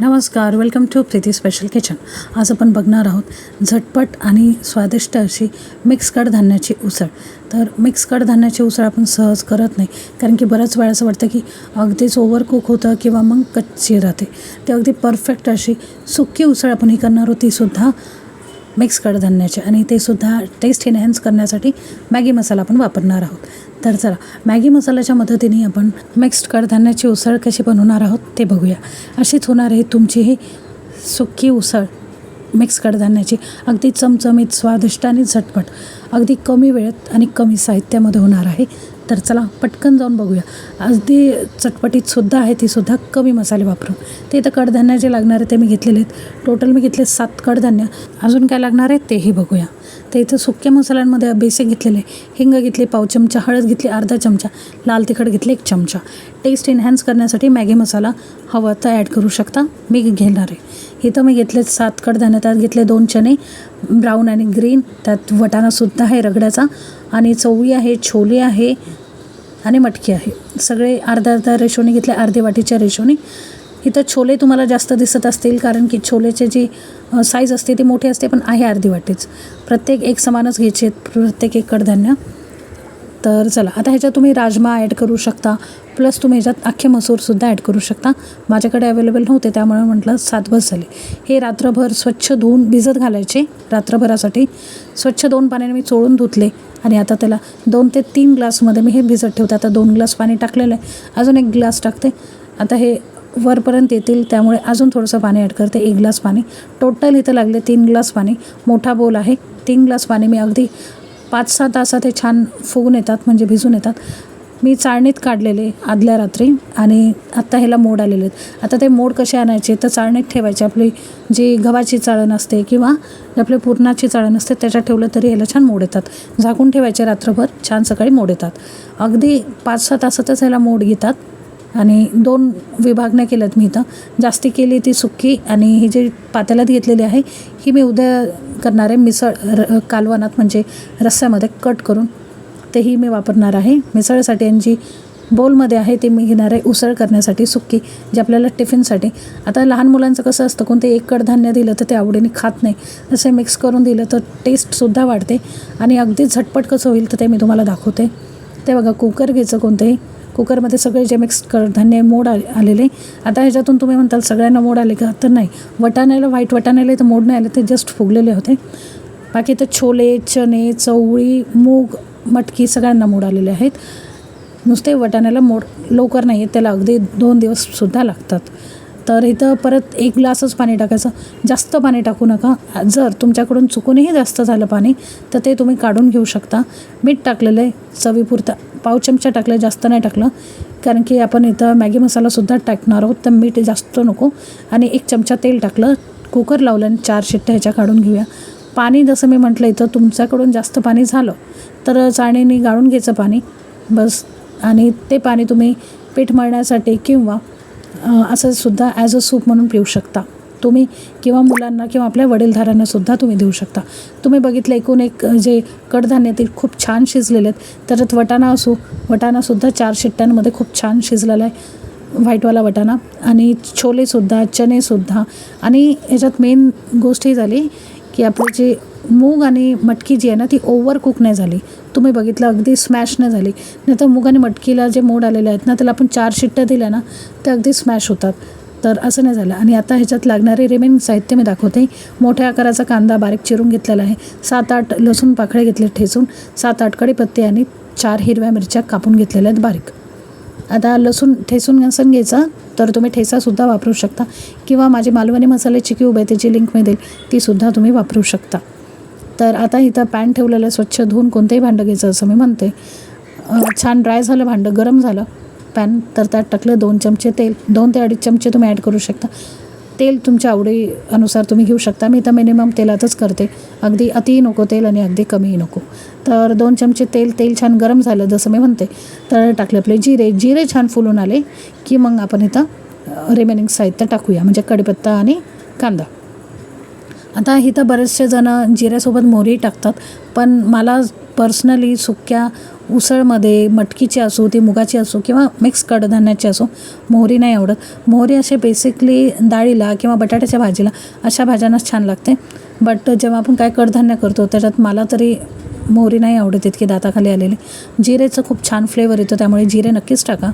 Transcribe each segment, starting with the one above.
नमस्कार welcome to Preeti special kitchen आज आपण बघणार आहोत झटपट आणि स्वादिष्ट अशी मिक्स कडधान्याची उसळ. तर मिक्स कडधान्याची उसळ आपण सहज करत नाही कारण की बऱ्याच वेळा असं वाटतं की अगदीच ओव्हर कुक होतं किंवा मग कच्ची राहते. ते अगदी परफेक्ट अशी सुकी उसळ आपण ही करणार आहोत तीसुद्धा मिक्स कडधान्याचे आणि ते सुद्धा टेस्ट एनहॅन्स करण्यासाठी मॅगी मसाला आपण वापरणार आहोत. तर चला मॅगी मसाल्याच्या मदतीने आपण मिक्स्ड कडधान्याची उसळ कशी बनवणार आहोत ते बघूया. अशीच होणार आहे तुमची ही सुकी उसळ मिक्स कडधान्याची. अगदी चमचमीत स्वादिष्ट आणि झटपट. अगदी कमी वेळेत आणि कमी साहित्यामध्ये होणार आहे. तर चला पटकन जाऊन बघूया. अगदी चटपटीत सुद्धा आहे ती सुद्धा कमी मसाले वापरून. ते इथं कडधान्य जे लागणार आहे ते मी घेतलेले आहेत. टोटल मी घेतले सात कडधान्य. अजून काय लागणार आहे तेही बघूया. तर इथं सुक्या मसाल्यांमध्ये बेसिक घेतलेले हिंग घेतली पाव चमचा हळद घेतली अर्धा चमचा. लाल तिखट घेतले एक चमचा. टेस्ट एनहॅन्स करण्यासाठी मॅगी मसाला हवा तर ॲड करू शकता. मी घेणार आहे. इथं मी घेतले सात कडधान्य. त्यात घेतले दोन चणे ब्राऊन आणि ग्रीन त्यात वटाणासुद्धा आहे रगड्याचा. आणि चवळी आहे छोले आहे आणि मटकी आहे. सगळे अर्धा अर्धा रेशोने घेतले अर्धे वाटीच्या रेशोने. इथं छोले तुम्हाला जास्त दिसत असतील कारण की छोलेचे जी साईज असते ती मोठी असते पण आहे अर्धी वाटीच. प्रत्येक एक समानच घ्यायचे आहेत प्रत्येक एक कडधान्य. तर चला आता ह्याच्यात तुम्ही राजमा ॲड करू शकता. प्लस तुम्ही ह्याच्यात अख्खे मसूरसुद्धा ॲड करू शकता. माझ्याकडे अवेलेबल नव्हते त्यामुळे म्हटलं सात बस झाले. हे रात्रभर स्वच्छ धुवून भिजत घालायचे रात्रभरासाठी. स्वच्छ दोन पाण्याने मी चोळून धुतले आणि आता त्याला दोन ते तीन ग्लासमध्ये मी हे भिजत ठेवते. आता दोन ग्लास पाणी टाकलेलं आहे. अजून एक ग्लास टाकते. आता हे वरपर्यंत येतील त्यामुळे अजून थोडंसं पाणी ॲड करते. एक ग्लास पाणी. टोटल इथं लागले तीन ग्लास पाणी. मोठा बोल आहे. तीन ग्लास पाणी मी अगदी पाच सहा तासात हे छान फुगून येतात म्हणजे भिजून येतात. मी चाळणीत काढलेले आदल्या रात्री आणि आत्ता ह्याला मोड आलेले आहेत. आता ते मोड कसे आणायचे तर चाळणीत ठेवायचे. आपली जी गव्हाची चाळण असते किंवा आपली पुरणाची चाळण असते त्याच्यात ठेवलं तरी ह्याला छान मोड येतात. झाकून ठेवायचे रात्रभर छान सकाळी मोड येतात. अगदी पाच सहा तासातच ह्याला मोड घेतात. आणि दोन विभागण्या केल्यात मी इथं. जास्ती केली ती सुक्की आणि ही जी पातेल्यात घेतलेली आहे ही मी उद्या करणार आहे. मिसळ र कालवनात म्हणजे रस्स्यामध्ये कट करून. तेही मी वापरणार आहे. मिसळसाठी आणि जी बोलमध्ये आहे ते मी घेणार आहे उसळ करण्यासाठी सुक्की जे आपल्याला टिफिनसाठी आता लहान मुलांचं कसं असतं कोणते एक कडधान्य दिलं तर ते आवडीने खात नाही. तसे मिक्स करून दिलं तर टेस्टसुद्धा वाढते. आणि अगदी झटपट कसं होईल तर ते मी तुम्हाला दाखवते. ते बघा कुकर घ्यायचं कोणतंही. कुकरमध्ये सगळे जे मिक्स कडधान्य मोड आ आलेले. आता ह्याच्यातून तुम्ही म्हणताल सगळ्यांना मोड आले का? तर नाही. वटाण्याला व्हाईट वटाण्याला तर मोड नाही आले ते जस्ट फुगलेले होते. बाकी तर छोले चणे चवळी मूग मटकी सगळ्यांना मोड आलेले आहेत. नुसते वटाण्याला मोड लवकर नाही आहेत त्याला अगदी दोन दिवससुद्धा लागतात. तर इथं परत एक ग्लासच पाणी टाकायचं. जास्त पाणी टाकू नका. जर तुमच्याकडून चुकूनही जास्त झालं पाणी तर ते तुम्ही काढून घेऊ शकता. मीठ टाकलेलं आहे चवीपुरता. पाव चमचा टाकलं जास्त नाही टाकलं. कारण की आपण इथं मॅगी मसालासुद्धा टाकणार आहोत तर मीठ जास्त नको. आणि एक चमचा तेल टाकलं कुकर लावलं आणि चार शिट्ट्या ह्याच्या काढून घेऊया. पाणी जसं मी म्हटलं इथं तुमच्याकडून जास्त पाणी झालं तर चाळणीने गाळून घ्यायचं पाणी. बस. आणि ते पाणी तुम्ही पीठ मळण्यासाठी किंवा असं सुद्धा ॲज अ सूप म्हणून पिऊ शकता. तुम्ही किंवा मुलांना किंवा आपल्या वडीलधाऱ्यांना सुद्धा तुम्ही देऊ शकता. तुम्ही बघितलं एकूण एक जे कडधान्य ते खूप छान शिजलेले आहेत त्याच्यात वटाणा असो वटाणासुद्धा चार शिट्ट्यांमध्ये खूप छान शिजलेला आहे व्हाईटवाला वटाणा. आणि छोलेसुद्धा चणेसुद्धा आणि याच्यात मेन गोष्ट ही झाली की आपली जी मूग आणि मटकी जी आहे ना ती ओव्हर कुक नाही झाली. तुम्ही बघितलं अगदी स्मॅश नाही झाली. नाही तर मूग आणि मटकीला जे मोड आलेले आहेत ना त्याला आपण चार शिट्ट्या दिल्या ना ते अगदी स्मॅश होतात. तर असं नाही झालं. आणि आता ह्याच्यात लागणारे रिमेनिंग साहित्य मी दाखवते. मोठ्या आकाराचा कांदा बारीक चिरून घेतलेला आहे. सात आठ लसूण पाकळे घेतले ठेचून सात आठ कडीपत्ते आणि चार हिरव्या मिरच्या कापून घेतलेल्या आहेत बारीक. आता लसूण ठेसून नसून घ्यायचा तर तुम्ही ठेचासुद्धा वापरू शकता. किंवा माझी मालवणी मसाल्याची क्यूब आहे त्याची लिंक मी देईल तीसुद्धा तुम्ही वापरू शकता. तर आता इथं पॅन ठेवलेलं स्वच्छ धुवून कोणतंही भांडं घ्यायचं असं मी म्हणते. छान ड्राय झालं भांडं गरम झालं पॅन तर त्यात टाकलं दोन चमचे तेल दोन ते अडीच चमचे तुम्ही ॲड करू शकता. तेल तुमच्या आवडीनुसार तुम्ही घेऊ शकता. मी तर मिनिमम तेलातच करते. अगदी अतिही नको तेल आणि अगदी कमीही नको. तर दोन चमचे तेल तेल छान गरम झालं जसं मी म्हणते तर टाकले आपले जिरे. जिरे छान फुलून आले की मग आपण इथं रिमेनिंग साहित्य टाकूया. म्हणजे कढीपत्ता आणि कांदा. आता इथं बरेचसे जण जिऱ्यासोबत मोहरी टाकतात पण मला पर्सनली सुक्या उसळमध्ये मटकीची असो ती मुगाची असो किंवा मिक्स कडधान्याची असो मोहरी नाही आवडत. मोहरी असे बेसिकली डाळीला किंवा बटाट्याच्या भाजीला अशा भाज्यांनाच छान लागते. बट जेव्हा आपण काय कडधान्य करतो त्याच्यात मला तरी मोहरी नाही आवडत इतकी दाताखाली आलेली. जिरेचं खूप छान फ्लेवर येतो त्यामुळे जिरे नक्कीच टाका.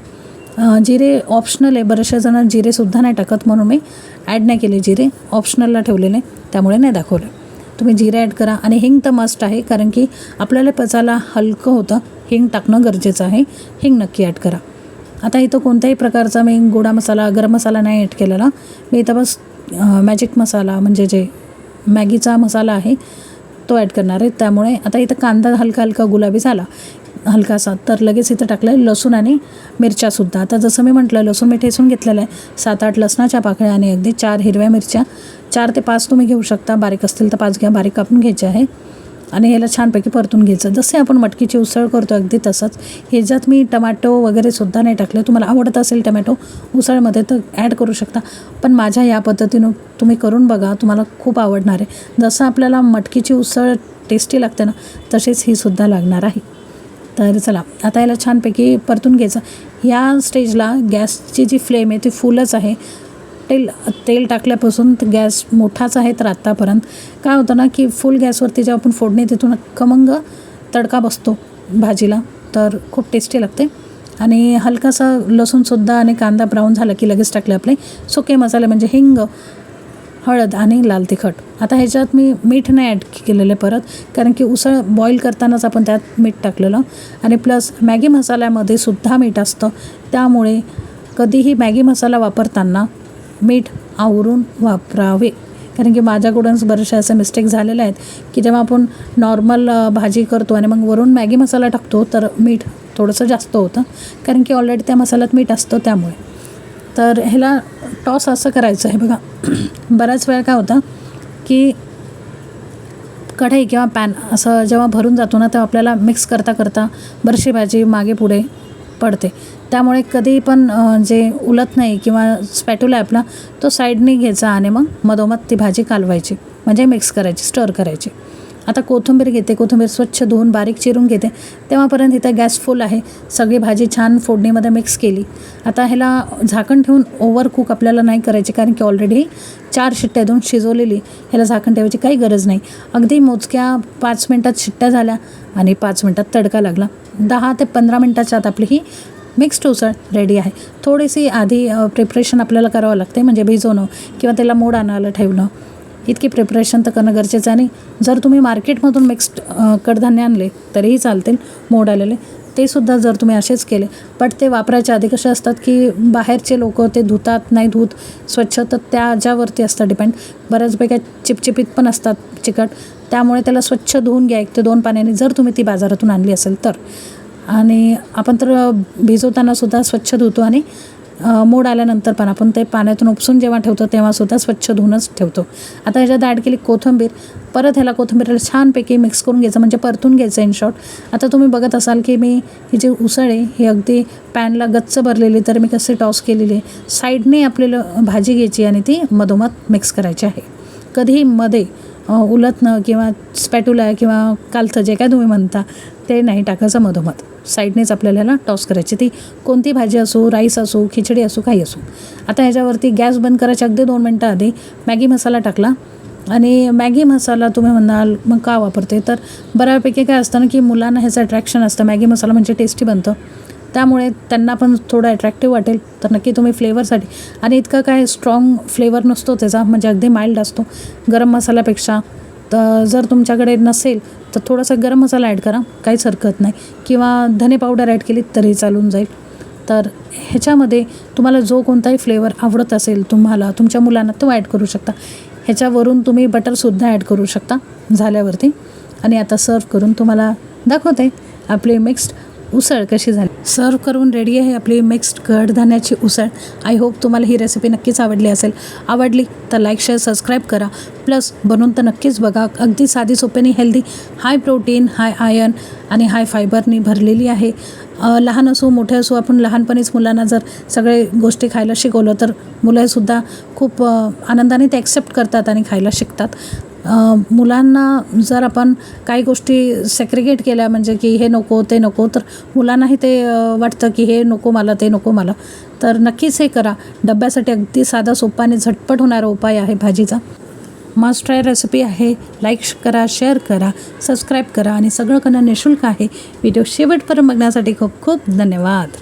जिरे ऑप्शनल आहे. बऱ्याचशा जणांना जिरेसुद्धा नाही टाकत म्हणून मी ॲड नाही केले जिरे. ऑप्शनलला ठेवलेले त्यामुळे नाही दाखवलं. तुम्ही जिरे ॲड करा. आणि हिंग तर मस्ट आहे कारण की आपल्याला पचायला हलकं होतं. हिंग टाकणं गरजेचं आहे. हिंग नक्की ॲड करा. आता इथं कोणत्याही प्रकारचा मी गोडा मसाला गरम मसाला नाही ॲड केलेला. मी इथं बस मॅजिक मसाला म्हणजे जे मॅगीचा मसाला आहे तो ॲड करणार आहे. त्यामुळे आता इथं कांदा हलका हलका गुलाबी झाला. हलकासा तर लगेच इथं टाकलं आहे लसूण आणि मिरच्यासुद्धा आता जसं मी म्हटलं लसूण मी ठेसून घेतलेलं आहे. सात आठ लसणाच्या पाकळ्या आणि अगदी चार हिरव्या मिरच्या. चार ते पाच तुम्ही घेऊ शकता. बारीक असतील तर पाच घ्या. बारीक कापून घ्यायचे आहे. आणि ह्याला छानपैकी परतून घ्यायचं. जसे आपण मटकीची उसळ करतो अगदी तसंच. ह्याच्यात मी टमॅटो वगैरे सुद्धा नाही टाकले. तुम्हाला आवडत असेल टमॅटो उसळमध्ये तर ॲड करू शकता. पण माझ्या या पद्धतीनं तुम्ही करून बघा. तुम्हाला खूप आवडणार आहे. जसं आपल्याला मटकीची उसळ टेस्टी लागते ना तसेच ही सुद्धा लागणार आहे. तर चला आता याला छानपैकी परतून घ्यायचं. या स्टेजला गॅसची जी फ्लेम आहे ती फुलच आहे. तेल तेल टाकल्यापासून गॅस मोठाच आहे तर आत्तापर्यंत काय होतं ना की फुल गॅसवरती जेव्हा आपण फोडणी तिथून खमंग तडका बसतो भाजीला. तर खूप टेस्टी लागते. आणि हलकासा लसूणसुद्धा आणि कांदा ब्राऊन झाला की लगेच टाकले आपले. सुके मसाले म्हणजे हिंग. हळद आणि लाल तिखट. आता ह्याच्यात मी मीठ नाही ॲड केलेलं परत कारण की उसळ बॉईल करतानाच आपण त्यात मीठ टाकलेलं. आणि प्लस मॅगी मसाल्यामध्ये सुद्धा मीठ असतं. त्यामुळे कधीही मॅगी मसाला वापरताना मीठ आवरून वापरावे. कारण की माझ्याकडूनच बरेचसे असे मिस्टेक झालेले आहेत की जेव्हा आपण नॉर्मल भाजी करतो आणि मग वरून मॅगी मसाला टाकतो तर मीठ थोडंसं जास्त होतं. कारण की ऑलरेडी त्या मसाल्यात मीठ असतं त्यामुळे. तर ह्याला टॉस असं करायचं आहे. बघा बऱ्याच वेळा काय होतं की कढई किंवा पॅन असं जेव्हा भरून जातो ना तेव्हा आपल्याला मिक्स करता करता बरशी भाजी मागे पुढे पडते. त्यामुळे कधी पण जे उलत नाही किंवा स्पॅटुला आहे आपला तो साईडने घ्यायचा आणि मग मधोमध ती भाजी कालवायची. म्हणजे मिक्स करायची स्टर करायची. आता कोथिंबीर घेते कोथिंबीर स्वच्छ धुवून बारीक चिरून घेते. तेव्हापर्यंत इथं गॅस फुल आहे. सगळी भाजी छान फोडणीमध्ये मिक्स केली. आता ह्याला झाकण ठेवून ओव्हर कुक आपल्याला नाही करायची कारण की ऑलरेडी चार शिट्ट्या देऊन शिजवलेली. ह्याला झाकण ठेवायची काही गरज नाही. अगदी मोजक्या पाच मिनटात शिट्ट्या झाल्या आणि पाच मिनटात तडका लागला. दहा ते पंधरा मिनटाच्या आत आपली ही मिक्स्ड उसळ रेडी आहे. थोडीशी आधी प्रिपरेशन आपल्याला करावं लागते म्हणजे भिजवणं किंवा त्याला मोड आणायला ठेवणं. इतकी प्रिपरेशन तर करणं गरजेचं आहे. आणि जर तुम्ही मार्केटमधून मिक्स्ड कडधान्य आणले तरीही चालतील मोड आलेले. ते सुद्धा जर तुम्ही असेच केले बट ते वापरायच्या आधी कसे असतात की बाहेरचे लोक ते धुतात नाही धुत स्वच्छ तर त्याच्यावरती असतं डिपेंड बऱ्याचपैकी चिपचिपीत पण असतात चिकट. त्यामुळे त्याला स्वच्छ धुवून घ्या एक ते दोन पाण्याने जर तुम्ही ती बाजारातून आणली असेल तर. आणि आपण तर भिजवताना सुद्धा स्वच्छ धुतो आणि मोड आल्यानंतर पण आपण ते पाण्यातून उपसून जेव्हा ठेवतो तेव्हासुद्धा स्वच्छ धुवूनच ठेवतो. आता ह्याच्यात ॲड केली कोथिंबीर. परत ह्याला कोथिंबीरला छानपैकी मिक्स करून घ्यायचं म्हणजे परतून घ्यायचं इन शॉर्ट आता तुम्ही बघत असाल की मी ही जी उसळ आहे ही अगदी पॅनला गच्च भरलेली तर मी कसे टॉस केलेली आहे. साईडने आपल्याला भाजी घ्यायची आणि ती मधोमध मिक्स करायची आहे. कधीही मध्ये उलथनं किंवा स्पॅटुला किंवा कालथं जे काय तुम्ही म्हणता ते नाही टाकायचं मधोमध. साईडनेच आपल्याला ह्याला टॉस करायची. ती कोणती भाजी असो राईस असो खिचडी असो काही असो. आता ह्याच्यावरती गॅस बंद करायच्या अगदी दोन मिनटं आधी मॅगी मसाला टाकला. आणि मॅगी मसाला तुम्ही म्हणाल मग का वापरते? तर बऱ्यापैकी काय असतं ना की मुलांना ह्याचं अट्रॅक्शन असतं. मॅगी मसाला म्हणजे टेस्टी बनतं. त्यामुळे त्यांना पण थोडं अट्रॅक्टिव्ह वाटेल. तर नक्की तुम्ही फ्लेवरसाठी आणि इतका काय स्ट्रॉंग फ्लेवर नसतो त्याचा म्हणजे अगदी माइल्ड असतो. गरम मसाल्यापेक्षा. तर जर तुमच्याकडे नसेल तर थोडासा गरम मसाला ॲड करा. काहीच हरकत नाही. किंवा धने पावडर ॲड केली तरी चालून जाईल. तर ह्याच्यामध्ये तुम्हाला जो कोणताही फ्लेवर आवडत असेल तुम्हाला तुमच्या मुलांना तो ॲड करू शकता. ह्याच्यावरून तुम्ही बटरसुद्धा ॲड करू शकता झाल्यावरती. आणि आता सर्व करून तुम्हाला दाखवते आपली मिक्स्ड उसळ कशी झाली? सर्व करून रेडी आहे आपली मिक्स्ड कडधान्याची उसळ. आय होप तुम्हाला ही रेसिपी नक्कीच आवडली असेल. आवडली तर लाईक शेअर सबस्क्राईब करा. प्लस बनवून तर नक्कीच बघा. अगदी साधी सोप्याने healthy high protein high iron आणि हाय फायबरनी भरलेली आहे. लहान असो मोठे असो आपण लहानपणीच मुलांना जर सगळे गोष्टी खायला शिकवलं तर मुलंसुद्धा खूप आनंदाने ते ॲक्सेप्ट करतात आणि खायला शिकतात. मुलांना जर आपण काही गोष्टी सेक्रिगेट केल्या म्हणजे की हे नको ते नको तर मुलांनाही ते वाटतं की हे नको मला ते नको मला. तर नक्कीच हे करा. डब्यासाठी अगदी साधा सोपा आणि झटपट होणारा उपाय आहे भाजीचा. मस्ट ट्राय रेसिपी आहे. लाईक करा शेअर करा सबस्क्राईब करा आणि सगळं करणं निशुल्क आहे. व्हिडिओ शेवटपर्यंत बघण्यासाठी खूप खूप धन्यवाद.